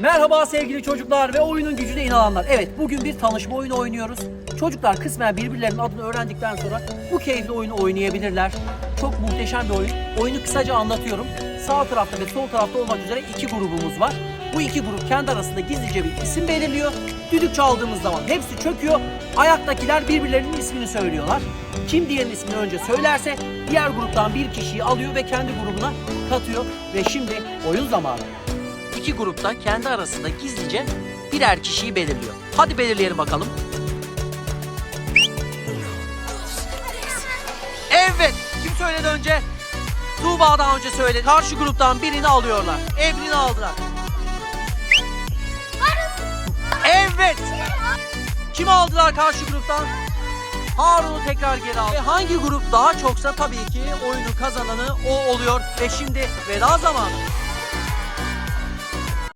Merhaba sevgili çocuklar ve oyunun gücüne inananlar. Evet bugün bir tanışma oyunu oynuyoruz. Çocuklar kısmen birbirlerinin adını öğrendikten sonra bu keyifli oyunu oynayabilirler. Çok muhteşem bir oyun. Oyunu kısaca anlatıyorum. Sağ tarafta ve sol tarafta olmak üzere iki grubumuz var. Bu iki grup kendi arasında gizlice bir isim belirliyor. Düdük çaldığımız zaman hepsi çöküyor. Ayaktakiler birbirlerinin ismini söylüyorlar. Kim diğerinin ismini önce söylerse diğer gruptan bir kişiyi alıyor ve kendi grubuna katıyor. Ve şimdi oyun zamanı. İki grupta kendi arasında gizlice birer kişiyi belirliyor. Hadi belirleyelim bakalım. Evet. Kim söyledi önce? Tuğba daha önce söyledi. Karşı gruptan birini alıyorlar. Evrini aldılar. Evet. Kimi aldılar karşı gruptan? Harun'u tekrar geri aldı. Ve hangi grup daha çoksa tabii ki oyunun kazananı o oluyor. Ve şimdi veda zamanı.